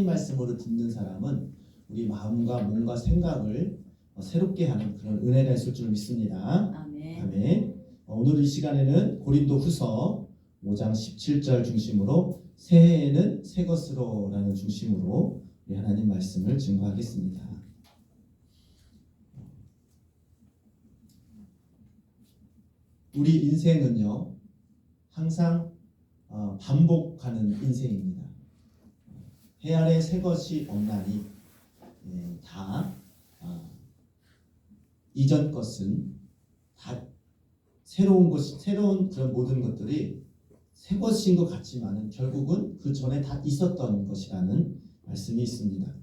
이 말씀으로 듣는 사람은 우리 마음과 몸과 생각을 어, 새롭게 하는 그런 은혜가 있을 줄 믿습니다. 아멘. 아멘. 어, 오늘 이 시간에는 고린도 후서 5장 17절 중심으로 새해에는 새 것으로 라는 중심으로 우리 하나님 말씀을 증거하겠습니다. 우리 인생은요 항상 어, 반복하는 인생입니다. 해 아래 새 것이 없나니 예, 다 아, 이전 것은 다 새로운 것이 새로운 그런 모든 것들이 새 것인 것 같지만은 결국은 그 전에 다 있었던 것이라는 말씀이 있습니다.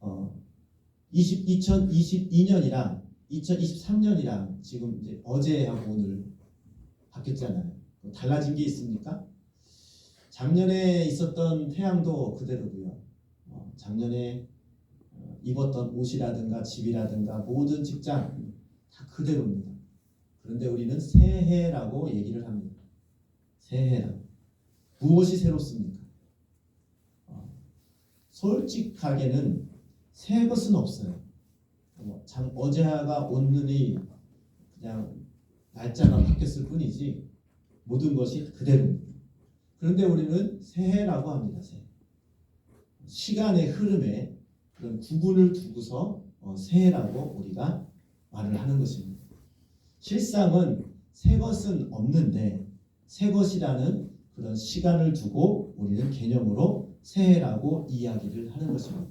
어, 20, 2022년이랑 2023년이랑 지금 이제 어제하고 오늘 바뀌었잖아요. 뭐 달라진 게 있습니까? 작년에 있었던 태양도 그대로고요. 어, 작년에 어, 입었던 옷이라든가 집이라든가 모든 직장 다 그대로입니다. 그런데 우리는 새해라고 얘기를 합니다. 새해라고. 무엇이 새롭습니까? 어, 솔직하게는 새 것은 없어요. 어, 장, 어제가 오늘이 그냥 날짜가 바뀌었을 뿐이지 모든 것이 그대로입니다. 그런데 우리는 새해라고 합니다. 시간의 흐름에 그런 구분을 두고서 어, 새해라고 우리가 말을 하는 것입니다. 실상은 새 것은 없는데 새 것이라는 그런 시간을 두고 우리는 개념으로 새해라고 이야기를 하는 것입니다.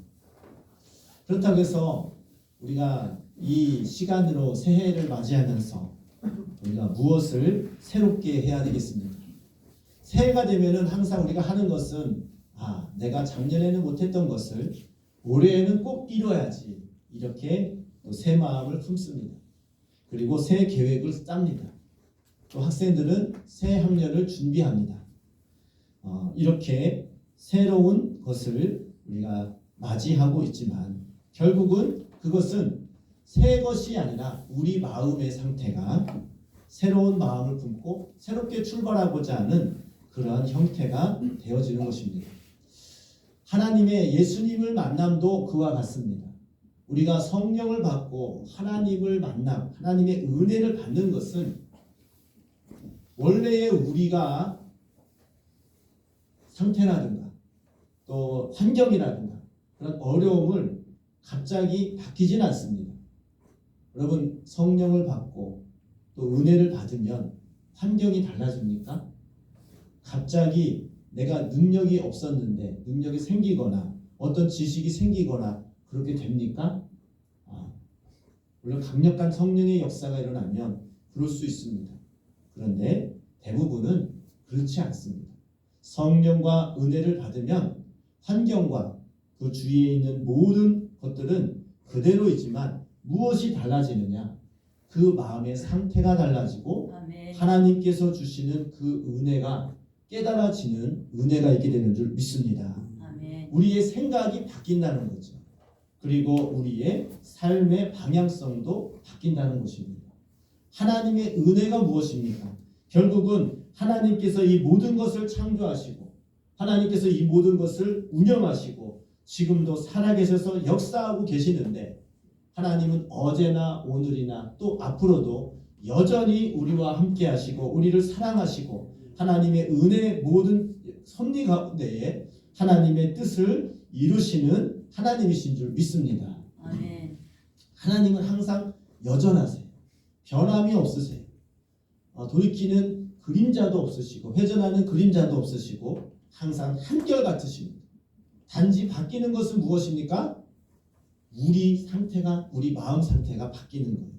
그렇다고 해서 우리가 이 시간으로 새해를 맞이하면서 우리가 무엇을 새롭게 해야 되겠습니까? 새해가 되면은 항상 우리가 하는 것은 아 내가 작년에는 못했던 것을 올해에는 꼭 이뤄야지 이렇게 또새 마음을 품습니다. 그리고 새 계획을 짭니다. 또 학생들은 새 학년을 준비합니다. 어, 이렇게 새로운 것을 우리가 맞이하고 있지만 결국은 그것은 새 것이 아니라 우리 마음의 상태가 새로운 마음을 품고 새롭게 출발하고자 하는 그러한 형태가 되어지는 것입니다. 하나님의 예수님을 만남도 그와 같습니다. 우리가 성령을 받고 하나님을 만남, 하나님의 은혜를 받는 것은 원래의 우리가 상태라든가 또 환경이라든가 그런 어려움을 갑자기 바뀌진 않습니다. 여러분 성령을 받고 또 은혜를 받으면 환경이 달라집니까? 갑자기 내가 능력이 없었는데 능력이 생기거나 어떤 지식이 생기거나 그렇게 됩니까? 아, 물론 강력한 성령의 역사가 일어나면 그럴 수 있습니다. 그런데 대부분은 그렇지 않습니다. 성령과 은혜를 받으면 환경과 그 주위에 있는 모든 것들은 그대로이지만 무엇이 달라지느냐? 그 마음의 상태가 달라지고. 하나님께서 주시는 그 은혜가 깨달아지는 은혜가 있게 되는 줄 믿습니다. 아멘. 우리의 생각이 바뀐다는 거죠. 그리고 우리의 삶의 방향성도 바뀐다는 것입니다. 하나님의 은혜가 무엇입니까? 결국은 하나님께서 이 모든 것을 창조하시고 하나님께서 이 모든 것을 운영하시고 지금도 살아계셔서 역사하고 계시는데 하나님은 어제나 오늘이나 또 앞으로도 여전히 우리와 함께 하시고 우리를 사랑하시고 하나님의 은혜 모든 섭리 가운데에 하나님의 뜻을 이루시는 하나님이신 줄 믿습니다. 아멘. 하나님은 항상 여전하세요. 변함이 없으세요. 어, 돌이키는 그림자도 없으시고 회전하는 그림자도 없으시고 항상 한결 같으십니다. 단지 바뀌는 것은 무엇입니까? 우리 상태가 우리 마음 상태가 바뀌는 거예요.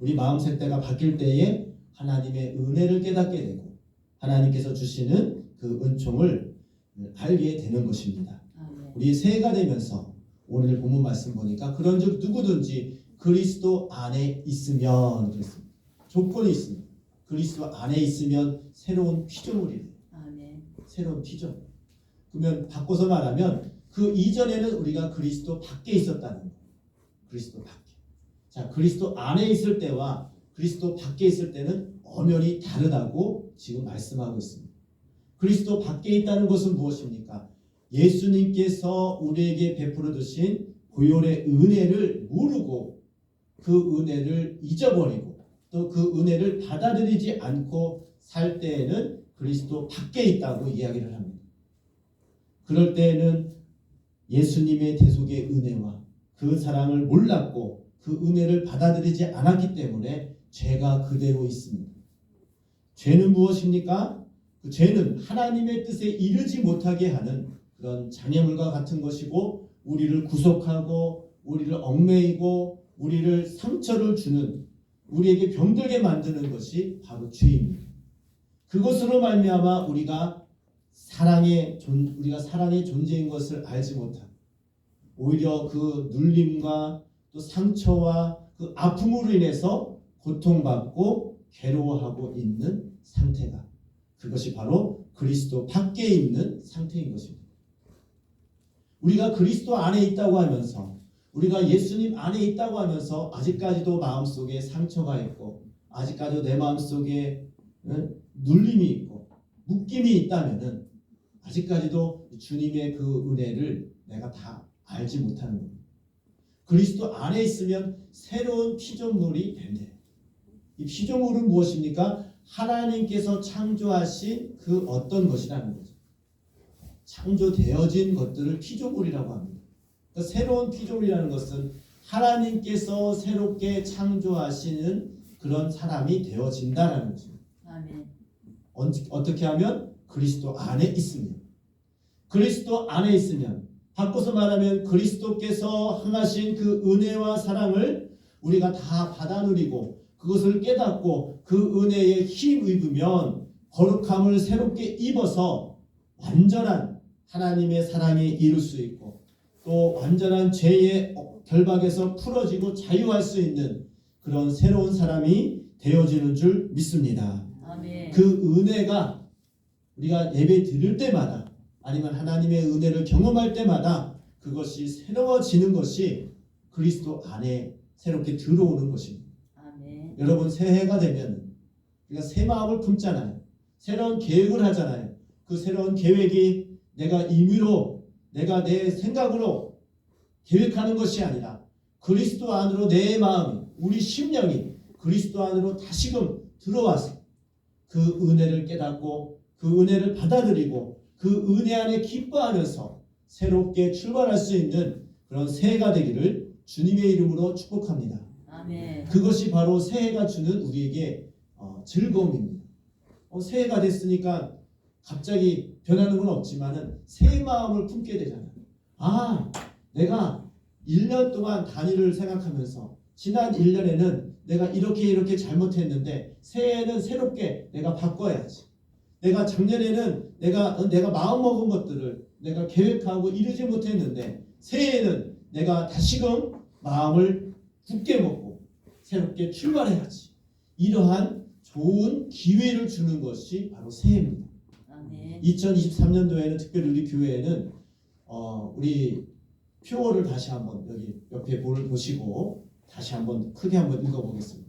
우리 마음 상태가 바뀔 때에 하나님의 은혜를 깨닫게 되고 하나님께서 주시는 그 은총을 알게 되는 것입니다. 아멘. 우리 새해가 되면서 오늘 본문 말씀 보니까 그런즉 누구든지 그리스도 안에 있으면 그랬습니다. 조건이 있습니다. 그리스도 안에 있으면 새로운 피조물이 돼요. 아멘. 새로운 피조물. 그러면 바꿔서 말하면 그 이전에는 우리가 그리스도 밖에 있었다는 거예요. 그리스도 밖에. 자, 그리스도 안에 있을 때와 그리스도 밖에 있을 때는 엄연히 다르다고 지금 말씀하고 있습니다. 그리스도 밖에 있다는 것은 무엇입니까? 예수님께서 우리에게 베풀어 주신 보혈의 은혜를 모르고 그 은혜를 잊어버리고 또 그 은혜를 받아들이지 않고 살 때에는 그리스도 밖에 있다고 이야기를 합니다. 그럴 때에는 예수님의 대속의 은혜와 그 사랑을 몰랐고 그 은혜를 받아들이지 않았기 때문에 죄가 그대로 있습니다. 죄는 무엇입니까? 그 죄는 하나님의 뜻에 이르지 못하게 하는 그런 장애물과 같은 것이고 우리를 구속하고 우리를 얽매이고 우리를 상처를 주는 우리에게 병들게 만드는 것이 바로 죄입니다. 그것으로 말미암아 우리가 사랑의 존 우리가 사랑의 존재인 것을 알지 못하고 오히려 그 눌림과 또 상처와 그 아픔으로 인해서 고통받고 괴로워하고 있는 상태가 그것이 바로 그리스도 밖에 있는 상태인 것입니다. 우리가 그리스도 안에 있다고 하면서 우리가 예수님 안에 있다고 하면서 아직까지도 마음속에 상처가 있고 아직까지도 내 마음속에 응? 눌림이 있고 묶임이 있다면은 아직까지도 주님의 그 은혜를 내가 다 알지 못하는 겁니다. 그리스도 안에 있으면 새로운 피조물이 된대요. 이 피조물은 무엇입니까? 하나님께서 창조하신 그 어떤 것이라는 거죠. 창조되어진 것들을 피조물이라고 합니다. 그러니까 새로운 피조물이라는 것은 하나님께서 새롭게 창조하시는 그런 사람이 되어진다라는 거죠. 아멘. 어떻게 하면 그리스도 안에 있으면 그리스도 안에 있으면 바꿔서 말하면 그리스도께서 행하신 그 은혜와 사랑을 우리가 다 받아 누리고 그것을 깨닫고 그 은혜에 힘 입으면 거룩함을 새롭게 입어서 완전한 하나님의 사랑에 이룰 수 있고 또 완전한 죄의 결박에서 풀어지고 자유할 수 있는 그런 새로운 사람이 되어지는 줄 믿습니다. 아멘. 그 은혜가 우리가 예배 드릴 때마다 아니면 하나님의 은혜를 경험할 때마다 그것이 새로워지는 것이 그리스도 안에 새롭게 들어오는 것입니다. 여러분 새해가 되면 우리가 새 마음을 품잖아요. 새로운 계획을 하잖아요. 그 새로운 계획이 내가 임의로 내가 내 생각으로 계획하는 것이 아니라 그리스도 안으로 내 마음이 우리 심령이 그리스도 안으로 다시금 들어와서 그 은혜를 깨닫고 그 은혜를 받아들이고 그 은혜 안에 기뻐하면서 새롭게 출발할 수 있는 그런 새해가 되기를 주님의 이름으로 축복합니다. 아멘. 그것이 바로 새해가 주는 우리에게 어, 즐거움입니다. 어, 새해가 됐으니까 갑자기 변하는 건 없지만은 새 마음을 품게 되잖아요. 아, 내가 1년 동안 단위를 생각하면서 지난 1년에는 내가 이렇게 이렇게 잘못했는데 새해에는 새롭게 내가 바꿔야지. 내가 작년에는 내가 어, 내가 마음 먹은 것들을 내가 계획하고 이루지 못했는데 새해에는 내가 다시금 마음을 굳게 먹고 새롭게 출발해야지. 이러한 좋은 기회를 주는 것이 바로 새해입니다. 아멘. 2023년도에는 특별히 우리 교회에는 어, 우리 표어를 다시 한번 여기 옆에 볼을 보시고 다시 한번 크게 한번 읽어보겠습니다.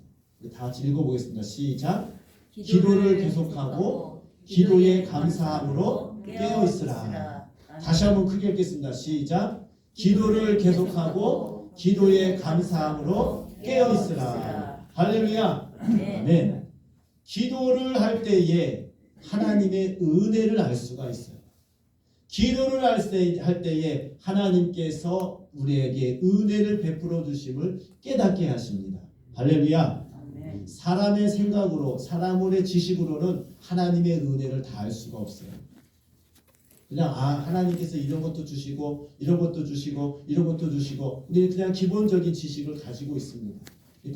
다 같이 읽어보겠습니다. 시작. 기도를 계속하고 기도에 감사함으로 깨어 있으라. 다시 한번 크게 읽겠습니다. 시작. 기도를 계속하고 기도에 감사함으로 깨어 있으라. 할렐루야. 아멘. 아멘. 기도를 할 때에 하나님의 은혜를 알 수가 있어요. 기도를 할, 때, 때에 하나님께서 우리에게 은혜를 베풀어 주심을 깨닫게 하십니다. 할렐루야. 사람의 생각으로 사람의 지식으로는 하나님의 은혜를 다 알 수가 없어요. 그냥 아 하나님께서 이런 것도 주시고 이런 것도 주시고 이런 것도 주시고 우리는 그냥 기본적인 지식을 가지고 있습니다.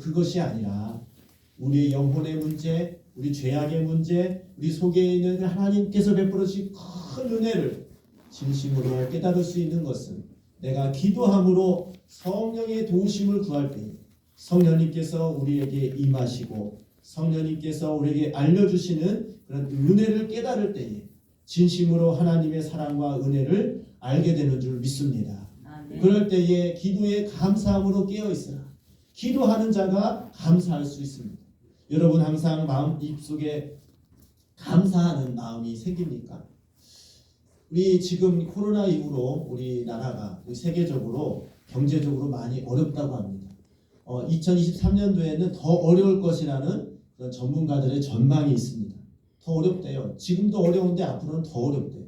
그것이 아니라 우리의 영혼의 문제, 우리 죄악의 문제, 우리 속에 있는 하나님께서 베풀어 주신 큰 은혜를 진심으로 깨달을 수 있는 것은 내가 기도함으로 성령의 도우심을 구할 때 성령님께서 우리에게 임하시고 성령님께서 우리에게 알려주시는 그런 은혜를 깨달을 때에 진심으로 하나님의 사랑과 은혜를 알게 되는 줄 믿습니다. 아멘. 그럴 때에 기도에 감사함으로 깨어 있으라. 기도하는 자가 감사할 수 있습니다. 여러분 항상 마음 입속에 감사하는 마음이 생깁니까? 우리 지금 코로나 이후로 우리나라가 세계적으로 경제적으로 많이 어렵다고 합니다. 어, 2023년도에는 더 어려울 것이라는 전문가들의 전망이 있습니다. 더 어렵대요. 지금도 어려운데 앞으로는 더 어렵대요.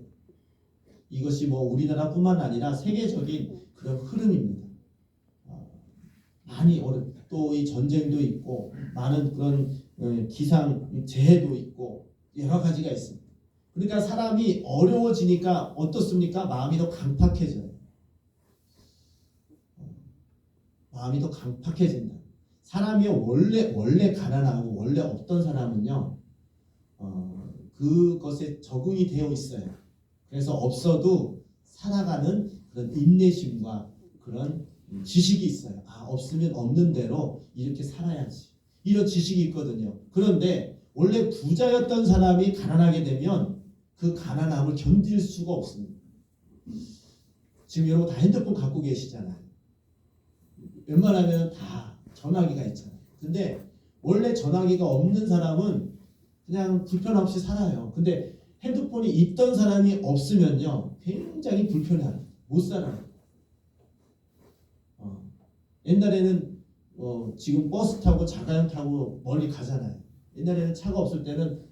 이것이 뭐 우리나라뿐만 아니라 세계적인 그런 흐름입니다. 어, 많이 어렵. 또 이 전쟁도 있고 많은 그런 어, 기상 재해도 있고 여러 가지가 있습니다. 그러니까 사람이 어려워지니까 어떻습니까? 마음이 더 강팍해져요. 어, 마음이 더 강팍해진다. 사람이 원래 원래 가난하고 원래 없던 사람은요, 어, 그것에 적응이 되어 있어요. 그래서 없어도 살아가는 그런 인내심과 그런 지식이 있어요. 아 없으면 없는 대로 이렇게 살아야지. 이런 지식이 있거든요. 그런데 원래 부자였던 사람이 가난하게 되면 그 가난함을 견딜 수가 없습니다. 지금 여러분 다 핸드폰 갖고 계시잖아요. 웬만하면 다 전화기가 있잖아요. 근데 원래 전화기가 없는 사람은 그냥 불편 없이 살아요. 근데 핸드폰이 있던 사람이 없으면요 굉장히 불편해요. 못 살아요. 어, 옛날에는 어, 지금 버스 타고 자가용 타고 멀리 가잖아요. 옛날에는 차가 없을 때는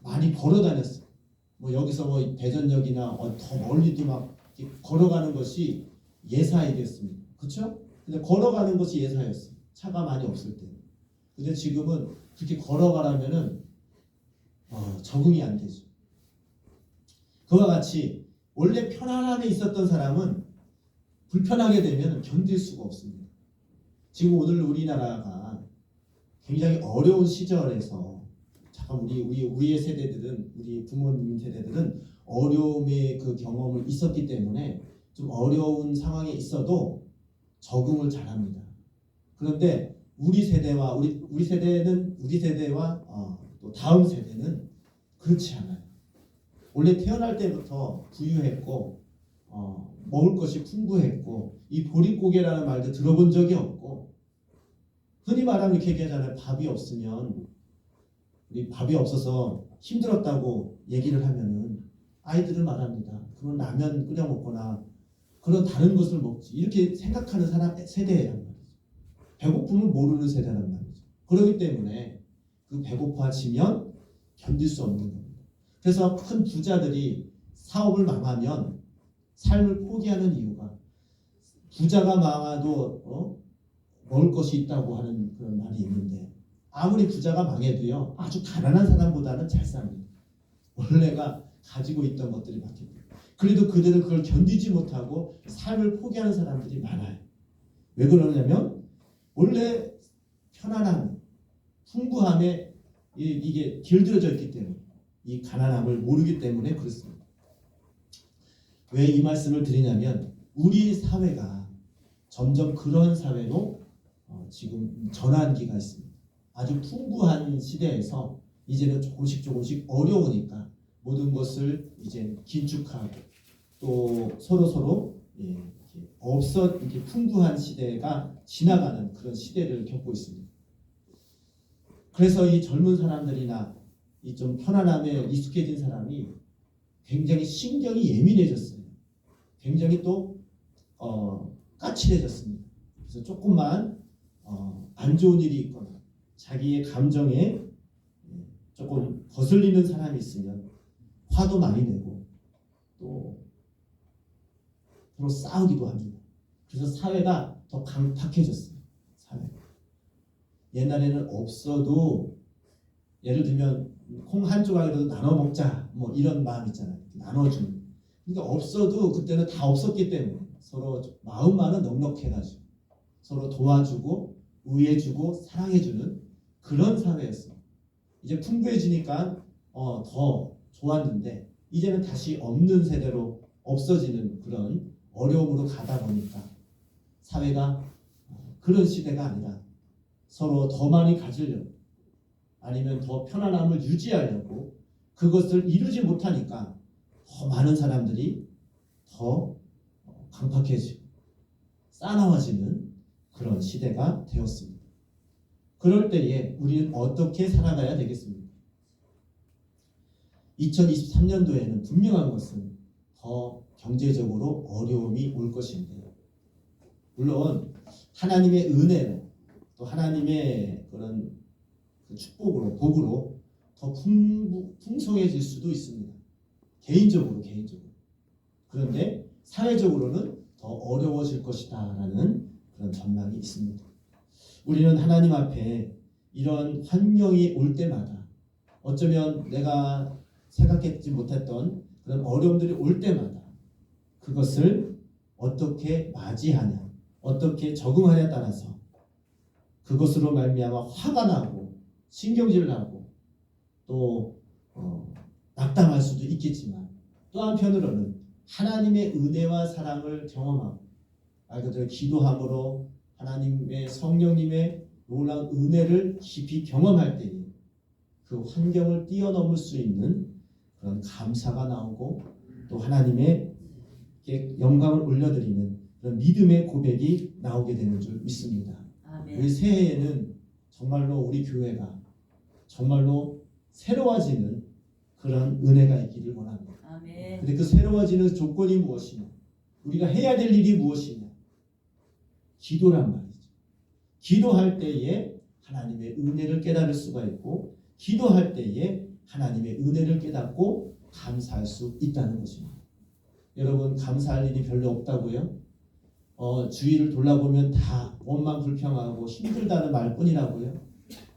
많이 걸어 다녔어요. 뭐 여기서 뭐 대전역이나 어, 더 멀리도 막 걸어가는 것이 예사이겠습니다. 그렇죠? 근데 걸어가는 것이 예사였어요. 차가 많이 없을 때. 근데 지금은 그렇게 걸어가라면은 어, 적응이 안 되죠. 그와 같이 원래 편안함에 있었던 사람은 불편하게 되면 견딜 수가 없습니다. 지금 오늘 우리나라가 굉장히 어려운 시절에서 잠깐 우리 우리 우리의 세대들은 우리 부모님 세대들은 어려움의 그 경험을 있었기 때문에 좀 어려운 상황에 있어도 적응을 잘합니다. 그런데 우리 세대와 우리 우리 세대는 우리 세대와 어, 또 다음 세대는 그렇지 않아요. 원래 태어날 때부터 부유했고 어, 먹을 것이 풍부했고 이 보릿고개라는 말도 들어본 적이 없고 흔히 말하면 이렇게 얘기하잖아요. 밥이 없으면 우리 밥이 없어서 힘들었다고 얘기를 하면은 아이들은 말합니다. 그런 라면 끓여 먹거나 그런 다른 것을 먹지 이렇게 생각하는 사람 세대란 말이죠. 배고픔을 모르는 세대란 말이죠. 그렇기 때문에 그 배고파지면 견딜 수 없는 겁니다. 그래서 큰 부자들이 사업을 망하면 삶을 포기하는 이유가 부자가 망해도 어? 먹을 것이 있다고 하는 그런 말이 있는데 아무리 부자가 망해도요 아주 가난한 사람보다는 잘 삽니다. 원래가 가지고 있던 것들이 바뀝니다. 그래도 그들은 그걸 견디지 못하고 삶을 포기하는 사람들이 많아요. 왜 그러냐면 원래 편안함, 풍부함에 이- 이게 길들여져 있기 때문에 이 가난함을 모르기 때문에 그렇습니다. 왜 이 말씀을 드리냐면 우리 사회가 점점 그런 사회로 어, 지금 전환기가 있습니다. 아주 풍부한 시대에서 이제는 조금씩 조금씩 어려우니까 모든 것을 이제 긴축하고 또 서로 서로 예, 없어 이렇게 풍부한 시대가 지나가는 그런 시대를 겪고 있습니다. 그래서 이 젊은 사람들이나 이 좀 편안함에 익숙해진 사람이 굉장히 신경이 예민해졌어요. 굉장히 또 어, 까칠해졌습니다. 그래서 조금만 어, 안 좋은 일이 있거나 자기의 감정에 예, 조금 거슬리는 사람이 있으면 화도 많이 내고 또 서로 싸우기도 합니다. 그래서 사회가 더 강팍해졌어요. 옛날에는 없어도 예를 들면 콩 한 조각이라도 나눠 먹자 뭐 이런 마음 있잖아요. 나눠주는. 그러니까 없어도 그때는 다 없었기 때문에 서로 마음만은 넉넉해가지고 서로 도와주고 우애주고 사랑해주는 그런 사회였어. 이제 풍부해지니까 어, 더 좋았는데 이제는 다시 없는 세대로 없어지는 그런 어려움으로 가다 보니까 사회가 어, 그런 시대가 아니라 서로 더 많이 가지려고 아니면 더 편안함을 유지하려고 그것을 이루지 못하니까 더 많은 사람들이 더 어, 강팍해지고 싸나워지는 그런 시대가 되었습니다. 그럴 때에 우리는 어떻게 살아가야 되겠습니까? 2023년도에는 분명한 것은 더 경제적으로 어려움이 올 것인데요. 물론 하나님의 은혜로 또 하나님의 그런 그 축복으로 복으로 더 풍성해질 수도 있습니다. 개인적으로 개인적으로. 그런데 사회적으로는 더 어려워질 것이다라는 그런 전망이 있습니다. 우리는 하나님 앞에 이런 환경이 올 때마다 어쩌면 내가 생각했지 못했던 그런 어려움들이 올 때마다 그것을 어떻게 맞이하냐, 어떻게 적응하냐에 따라서 그것으로 말미암아 화가 나고 신경질 나고 또 어, 낙담할 수도 있겠지만 또 한편으로는 하나님의 은혜와 사랑을 경험하고 말 그대로 기도함으로 하나님의 성령님의 놀라운 은혜를 깊이 경험할 때에 그 환경을 뛰어넘을 수 있는 그런 감사가 나오고 또 하나님의 영광을 올려드리는 그런 믿음의 고백이 나오게 되는 줄 믿습니다. 우리. 새해에는 정말로 우리 교회가 정말로 새로워지는 그런 은혜가 있기를 원합니다. 아멘. 근데 그 새로워지는 조건이 무엇이냐? 우리가 해야 될 일이 무엇이냐? 기도란 말이죠. 기도할 때에 하나님의 은혜를 깨달을 수가 있고, 기도할 때에 하나님의 은혜를 깨닫고 감사할 수 있다는 것입니다. 여러분 감사할 일이 별로 없다고요? 어, 주위를 돌아보면 다 원망 불평하고 힘들다는 말뿐이라고요.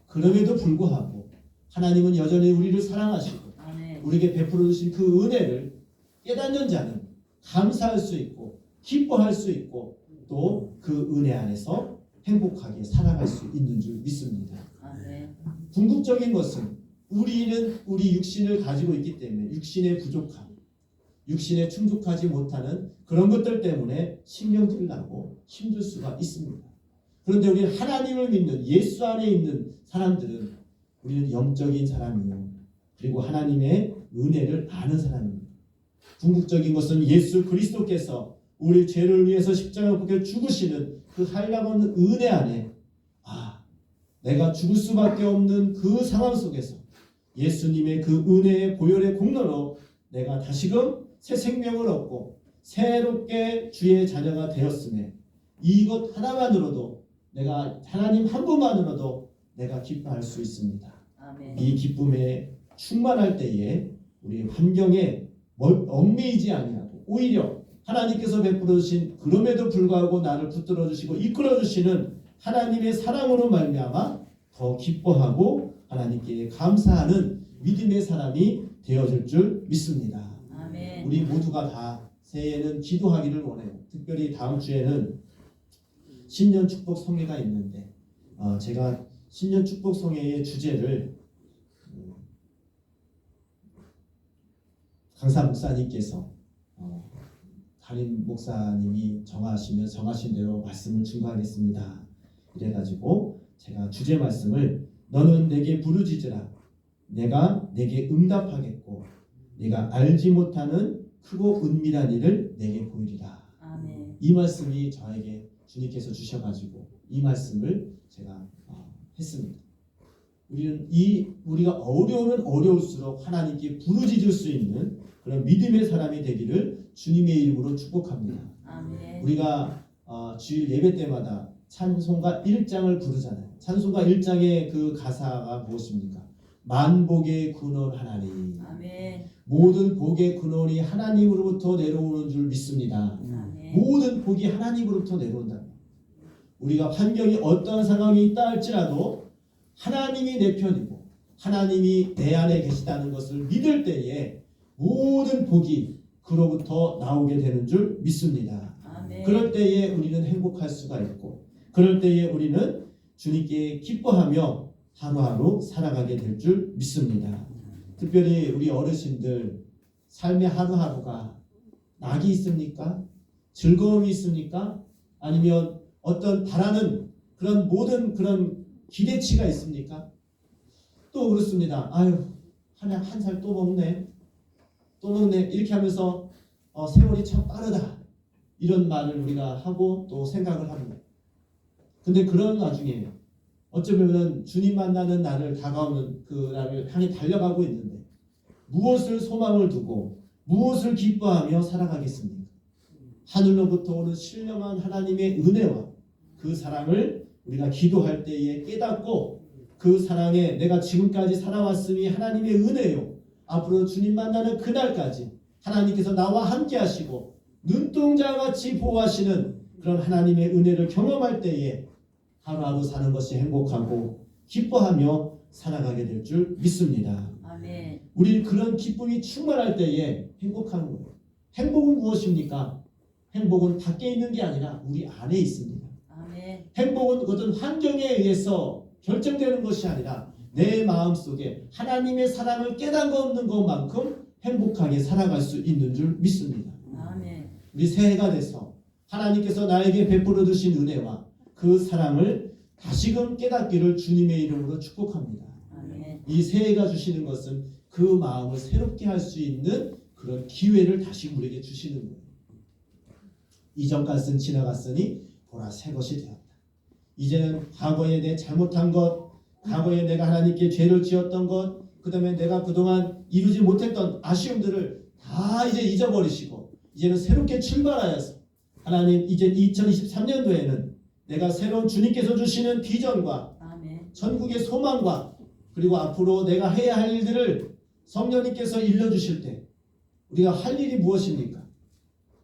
그럼에도 불구하고 하나님은 여전히 우리를 사랑하시고 아멘. 우리에게 베풀어 주신 그 은혜를 깨닫는 자는 감사할 수 있고 기뻐할 수 있고 또 그 은혜 안에서 행복하게 살아갈 수 있는 줄 믿습니다. 아멘. 궁극적인 것은 우리는 우리 육신을 가지고 있기 때문에 육신의 부족함, 육신에 충족하지 못하는 그런 것들 때문에 신경질 나고 힘들 수가 있습니다. 그런데 우리는 하나님을 믿는 예수 안에 있는 사람들은 우리는 영적인 사람이요. 그리고 하나님의 은혜를 아는 사람입니다. 궁극적인 것은 예수 그리스도께서 우리 죄를 위해서 십자가 복에 죽으시는 그 한량없는 은혜 안에 아 내가 죽을 수밖에 없는 그 상황 속에서 예수님의 그 은혜의 보혈의 공로로 내가 다시금 새 생명을 얻고 새롭게 주의 자녀가 되었음에 이것 하나만으로도 내가 하나님 한 분만으로도 내가 기뻐할 수 있습니다. 아멘. 이 기쁨에 충만할 때에 우리 환경에 멀- 얽매이지 아니하고 오히려 하나님께서 베풀어 주신 그럼에도 불구하고 나를 붙들어 주시고 이끌어 주시는 하나님의 사랑으로 말미암아 더 기뻐하고 하나님께 감사하는 믿음의 사람이 되어질 줄 믿습니다. 우리 모두가 다 새해에는 기도하기를 원해요. 특별히 다음 주에는 신년 축복 성회가 있는데 어, 제가 신년 축복 성회의 주제를 음, 강사 목사님께서 어, 담임 목사님이 정하시면 정하신 대로 말씀을 증거하겠습니다. 이래가지고 제가 주제 말씀을 너는 내게 부르짖으라 내가 내게 응답하겠고 네가 알지 못하는 크고 은밀한 일을 내게 보이리라. 아멘. 이 말씀이 저에게 주님께서 주셔가지고 이 말씀을 제가 어, 했습니다. 우리는 이 우리가 어려우면 어려울수록 하나님께 부르짖을 수 있는 그런 믿음의 사람이 되기를 주님의 이름으로 축복합니다. 아멘. 우리가 어, 주일 예배 때마다 찬송가 1장을 부르잖아요. 찬송가 1장의 그 가사가 무엇입니까? 만복의 근원 하나님. 아멘. 모든 복의 근원이 하나님으로부터 내려오는 줄 믿습니다. 아멘. 모든 복이 하나님으로부터 내려온다. 우리가 환경이 어떤 상황이 있다 할지라도 하나님이 내 편이고 하나님이 내 안에 계시다는 것을 믿을 때에 모든 복이 그로부터 나오게 되는 줄 믿습니다. 아멘. 그럴 때에 우리는 행복할 수가 있고 그럴 때에 우리는 주님께 기뻐하며 하루하루 살아가게 될 줄 믿습니다. 특별히 우리 어르신들 삶의 하루하루가 낙이 있습니까? 즐거움이 있습니까? 아니면 어떤 바라는 그런 모든 그런 기대치가 있습니까? 또 그렇습니다. 아유 한한 살 또 먹네, 또 먹네 이렇게 하면서 어, 세월이 참 빠르다 이런 말을 우리가 하고 또 생각을 합니다. 근데 그런 와중에 어쩌면은 주님 만나는 날을 다가오는 그 날을 향해 달려가고 있는데 무엇을 소망을 두고 무엇을 기뻐하며 살아가겠습니까? 하늘로부터 오는 신령한 하나님의 은혜와 그 사랑을 우리가 기도할 때에 깨닫고 그 사랑에 내가 지금까지 살아왔음이 하나님의 은혜요. 앞으로 주님 만나는 그날까지 하나님께서 나와 함께 하시고 눈동자같이 보호하시는 그런 하나님의 은혜를 경험할 때에 하루하루 사는 것이 행복하고 기뻐하며 살아가게 될 줄 믿습니다. 아멘. 우리 그런 기쁨이 충만할 때에 행복한 거예요. 행복은 무엇입니까? 행복은 밖에 있는 게 아니라 우리 안에 있습니다. 아멘. 행복은 어떤 환경에 의해서 결정되는 것이 아니라 내 마음 속에 하나님의 사랑을 깨닫는 것만큼 행복하게 살아갈 수 있는 줄 믿습니다. 아멘. 우리 새해가 돼서 하나님께서 나에게 베풀어 주신 은혜와 그 사랑을 다시금 깨닫기를 주님의 이름으로 축복합니다. 이 새해가 주시는 것은 그 마음을 새롭게 할 수 있는 그런 기회를 다시 우리에게 주시는 거예요. 이전 것은 지나갔으니 보라 새 것이 되었다. 이제는 과거에 내 잘못한 것, 과거에 내가 하나님께 죄를 지었던 것, 그 다음에 내가 그동안 이루지 못했던 아쉬움들을 다 이제 잊어버리시고 이제는 새롭게 출발하여서 하나님 이제 2023년도에는 내가 새로운 주님께서 주시는 비전과 아멘. 전국의 소망과 그리고 앞으로 내가 해야 할 일들을 성령님께서 일러주실 때 우리가 할 일이 무엇입니까?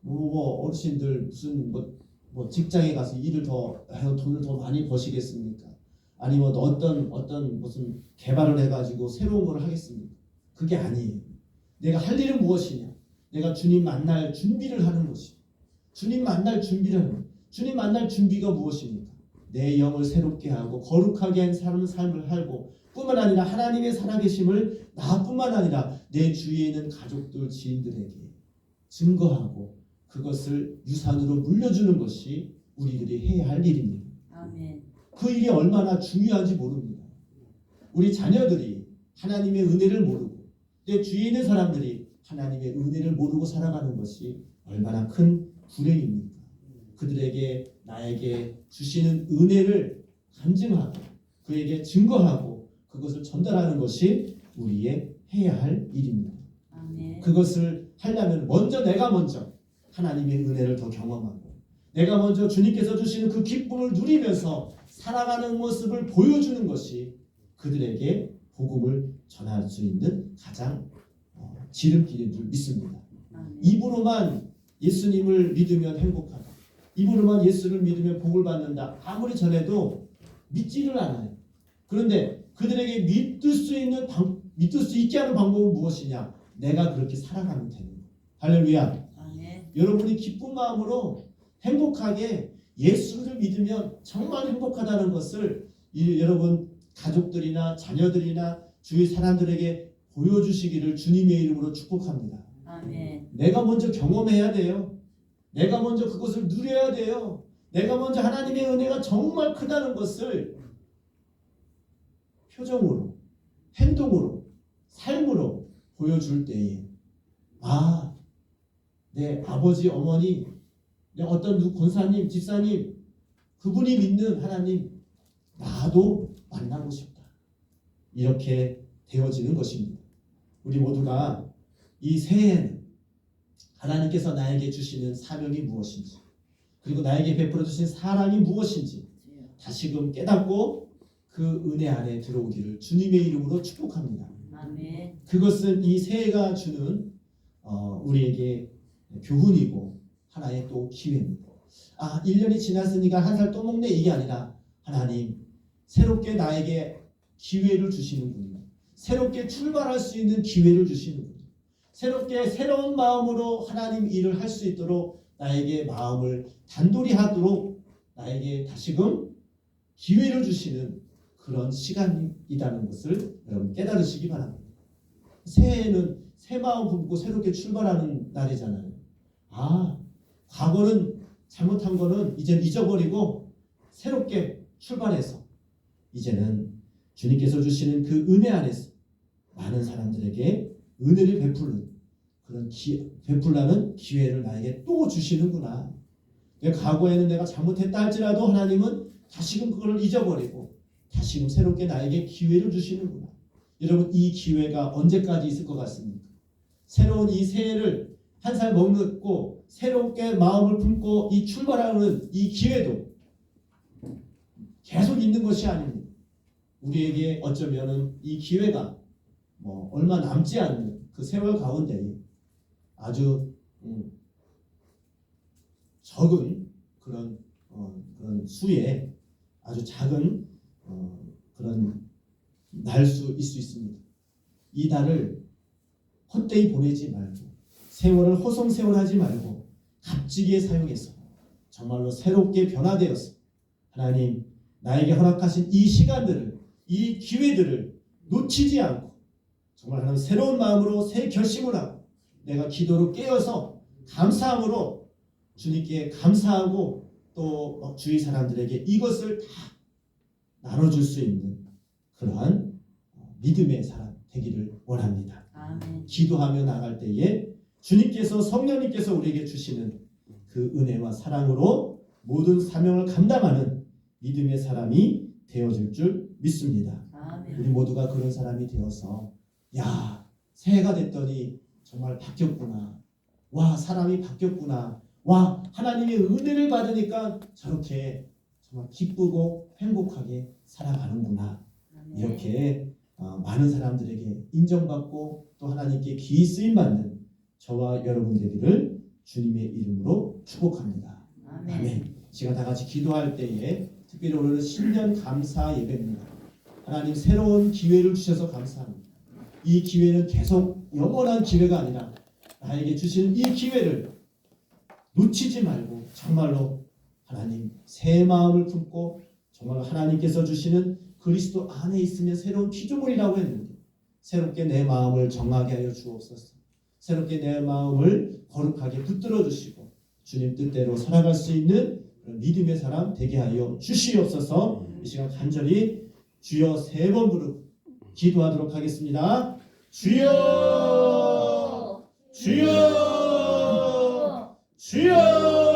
뭐, 뭐 어르신들 무슨 뭐, 뭐 직장에 가서 일을 더 해서 돈을 더 많이 버시겠습니까? 아니면 어떤 어떤 무슨 개발을 해가지고 새로운 걸 하겠습니까? 그게 아니에요. 내가 할 일은 무엇이냐? 내가 주님 만날 준비를 하는 것이. 주님 만날 준비를 하는. 것. 주님 만날 준비가 무엇입니까? 내 영을 새롭게 하고 거룩하게 한 사는 삶을 살고 뿐만 아니라 하나님의 살아계심을 나뿐만 아니라 내 주위에 있는 가족들 지인들에게 증거하고 그것을 유산으로 물려주는 것이 우리들이 해야 할 일입니다. 아멘. 그 일이 얼마나 중요한지 모릅니다. 우리 자녀들이 하나님의 은혜를 모르고 내 주위에 있는 사람들이 하나님의 은혜를 모르고 살아가는 것이 얼마나 큰 불행입니까? 그들에게 나에게 주시는 은혜를 간증하고 그에게 증거하고 그것을 전달하는 것이 우리의 해야 할 일입니다. 아멘. 그것을 하려면 먼저 내가 먼저 하나님의 은혜를 더 경험하고 내가 먼저 주님께서 주시는 그 기쁨을 누리면서 살아가는 모습을 보여주는 것이 그들에게 복음을 전할 수 있는 가장 어, 지름길인 줄 믿습니다. 아멘. 입으로만 예수님을 믿으면 행복하다. 입으로만 예수를 믿으면 복을 받는다. 아무리 전해도 믿지를 않아요. 그런데 그들에게 믿을 수 있는 방, 믿을 수 있게 하는 방법은 무엇이냐? 내가 그렇게 살아가면 되는 거예요. 할렐루야. 아멘. 여러분이 기쁜 마음으로 행복하게 예수를 믿으면 정말 행복하다는 것을 이, 여러분 가족들이나 자녀들이나 주위 사람들에게 보여주시기를 주님의 이름으로 축복합니다. 아멘. 내가 먼저 경험해야 돼요. 내가 먼저 그것을 누려야 돼요. 내가 먼저 하나님의 은혜가 정말 크다는 것을 표정으로, 행동으로, 삶으로 보여줄 때에 아, 내 아버지, 어머니, 내 어떤 누 권사님, 집사님 그분이 믿는 하나님 나도 만나고 싶다. 이렇게 되어지는 것입니다. 우리 모두가 이 새해에는 하나님께서 나에게 주시는 사명이 무엇인지 그리고 나에게 베풀어 주신 사랑이 무엇인지. 다시금 깨닫고 그 은혜 안에 들어오기를 주님의 이름으로 축복합니다. 아멘. 그것은 이 새해가 주는 어, 우리에게 교훈이고 하나의 또 기회입니다. 아, 1년이 지났으니까 한 살 또 먹네 이게 아니라 하나님 새롭게 나에게 기회를 주시는군요. 새롭게 출발할 수 있는 기회를 주시는군요. 새롭게 새로운 마음으로 하나님 일을 할 수 있도록 나에게 마음을 단돌이 하도록 나에게 다시금 기회를 주시는 그런 시간이라는 것을 여러분 깨달으시기 바랍니다. 새해에는 새 마음 품고 새롭게 출발하는 날이잖아요. 아, 과거는 잘못한 거는 이제 잊어버리고 새롭게 출발해서 이제는 주님께서 주시는 그 은혜 안에서 많은 사람들에게 은혜를 베푸는 그런 기, 베풀라는 기회를 나에게 또 주시는구나. 내 과거에는 내가 잘못했다 할지라도 하나님은 다시금 그걸 잊어버리고 다시금 새롭게 나에게 기회를 주시는구나. 여러분 이 기회가 언제까지 있을 것 같습니까? 새로운 이 새해를 한 살 먹고 새롭게 마음을 품고 이 출발하는 이 기회도 계속 있는 것이 아닙니다. 우리에게 어쩌면은 이 기회가 뭐 얼마 남지 않는 그 세월 가운데 아주 음, 적은 그런 어, 그런 수의 아주 작은 어, 그런 날수 있을 수 있습니다. 이 달을 헛되이 보내지 말고 세월을 허송세월하지 말고 값지게 사용해서 정말로 새롭게 변화되어서 하나님 나에게 허락하신 이 시간들을 이 기회들을 놓치지 않고 정말 하나님 새로운 마음으로 새 결심을 하고 내가 기도로 깨어서 감사함으로 주님께 감사하고 또 주위 사람들에게 이것을 다 나눠줄 수 있는 그러한 믿음의 사람 되기를 원합니다. 아멘. 기도하며 나갈 때에 주님께서 성령님께서 우리에게 주시는 그 은혜와 사랑으로 모든 사명을 감당하는 믿음의 사람이 되어질 줄 믿습니다. 아멘. 우리 모두가 그런 사람이 되어서 야 새해가 됐더니 정말 바뀌었구나. 와 사람이 바뀌었구나. 와 하나님의 은혜를 받으니까 저렇게 정말 기쁘고 행복하게 살아가는구나. 이렇게 어, 많은 사람들에게 인정받고 또 하나님께 귀히 쓰임 받는 저와 여러분 되기를 주님의 이름으로 축복합니다. 아멘. 아멘. 시간 다 같이 기도할 때에 특별히 오늘은 신년 감사 예배입니다. 하나님 새로운 기회를 주셔서 감사합니다. 이 기회는 계속 영원한 기회가 아니라 나에게 주시는 이 기회를 놓치지 말고 정말로 하나님 새 마음을 품고 정말 하나님께서 주시는 그리스도 안에 있으면 새로운 피조물이라고 했는데 새롭게 내 마음을 정하게 하여 주옵소서. 새롭게 내 마음을 거룩하게 붙들어 주시고 주님 뜻대로 살아갈 수 있는 그런 믿음의 사람 되게 하여 주시옵소서. 이 시간 간절히 주여 세 번 부르고 기도하도록 하겠습니다. 주여! 주여! 주여